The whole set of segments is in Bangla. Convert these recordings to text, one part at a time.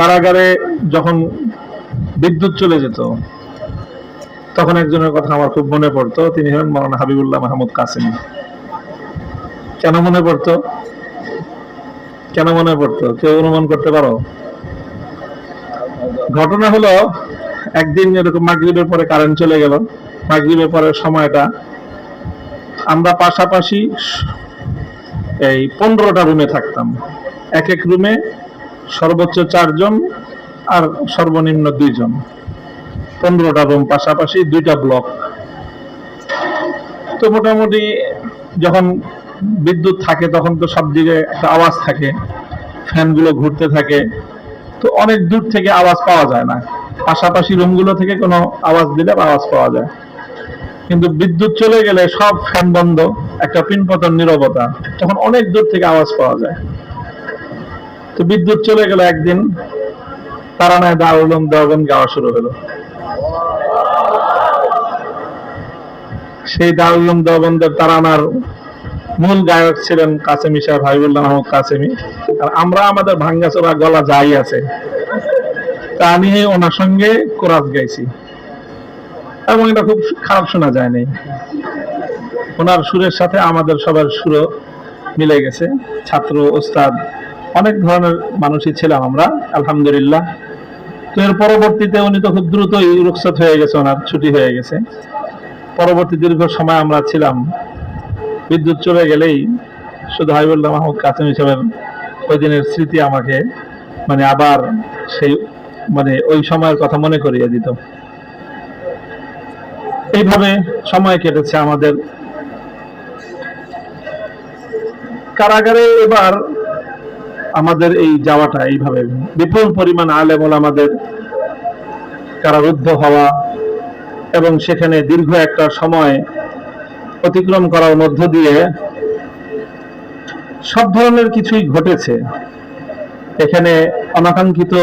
কারাগারে যখন বিদ্যুৎ চলে যেত, তখন একজনের কথা আমার খুব মনে পড়তো, তিনি হলেন মৌলানা হাবিবুল্লাহ মাহমুদ কাসিম। কেন মনে পড়তো? কেন মনে পড়তো? কেউ অনুমান করতে পারো? ঘটনা হলো, একদিন এরকম মাগরিবের পরে কারেন্ট চলে গেল। মাগরিবের পরের সময়টা, আমরা পাশাপাশি এই পনেরোটা রুমে থাকতাম। এক এক রুমে সর্বোচ্চ চারজন আর সর্বনিম্ন দুইজন। পনেরোটা রুম পাশাপাশি দুইটা ব্লক। তো মোটামুটি যখন বিদ্যুৎ থাকে তখন তো সব দিকে একটা আওয়াজ থাকে, ফ্যানগুলো ঘুরতে থাকে। তো অনেক দূর থেকে আওয়াজ পাওয়া যায় না। পাশাপাশি রুমগুলো থেকে কোনো আওয়াজ দিলে আওয়াজ পাওয়া যায়। কিন্তু বিদ্যুৎ চলে গেলে সব ফ্যান বন্ধ, একটা পিনপতন নীরবতা, তখন অনেক দূর থেকে আওয়াজ পাওয়া যায়। তো বিদ্যুৎ চলে গেল একদিন। তারানায় দারুলম দেওয়ান গাওয়া শুরু হলো। সেই দারুলম দেওবন্দের তারানার মূল গায়ক ছিলেন কাসেমি সাহেব হাবিবুল্লাহ মাহমুদ কাসেমি। আর আমরা আমাদের ভাঙ্গাচোরা গলা যাই আছে। তা নিয়ে ওনার সঙ্গে কোরাস গাইছি। এবং এটা খুব খারাপ শোনা যায়নি ওনার সুরের সাথে আমাদের সবার সুরও মিলে গেছে। ছাত্র, ওস্তাদ অনেক ধরনের মানুষই ছিলাম আমরা, আলহামদুলিল্লাহ। তো এর পরবর্তীতে উনি তো খুব দ্রুতই রুখসত হয়ে গেছে, ওনার ছুটি হয়ে গেছে। পরবর্তী দীর্ঘ সময় আমরা ছিলাম, বিদ্যুৎ চলে গেলেই শুধু হাবিবুল্লাহ মাহমুদ কাসেম হিসাবের ওই দিনের স্মৃতি আমাকে মানে আবার সেই মানে ওই সময়ের কথা মনে করিয়ে দিত। এইভাবে সময় কেটেছে আমাদের। কারাগারে এবার আমাদের এই যাওয়াটা এইভাবে। বিপুল পরিমাণ আলেমল আমাদের কারারুদ্ধ হওয়া এবং সেখানে দীর্ঘ একটা সময় অতিক্রম করার মধ্য দিয়ে সব ধরনের কিছুই ঘটেছে। এখানে অনাকাঙ্ক্ষিত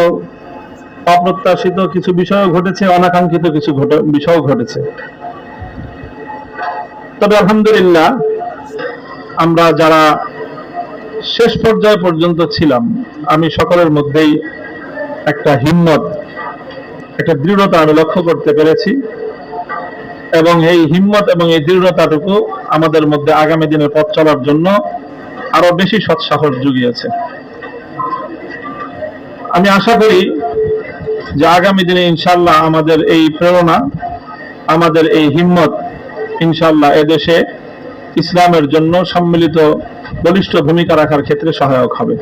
অপ্রত্যাশিত কিছু বিষয় ঘটেছে, অনাকাঙ্ক্ষিত কিছু বিষয় ঘটেছে। তবে আলহামদুলিল্লাহ, আমরা যারা শেষ পর্যায় পর্যন্ত ছিলাম। আমি সকলের মধ্যেই একটা হিম্মত, একটা দৃঢ়তা আমি লক্ষ্য করতে পেরেছি এবং এই হিম্মত এবং এই দৃঢ়তাটুকু আমাদের মধ্যে আগামী দিনের পথ চলার জন্য আরও বেশি সৎসাহস জুগিয়েছে। আমি আশা করি যে আগামী দিনে ইনশাল্লাহ আমাদের এই প্রেরণা, আমাদের এই হিম্মত ইনশাল্লাহ এদেশে ইসলামের জন্য সম্মিলিত বলিষ্ঠ ভূমিকা রাখার ক্ষেত্রে সহায়ক হবে।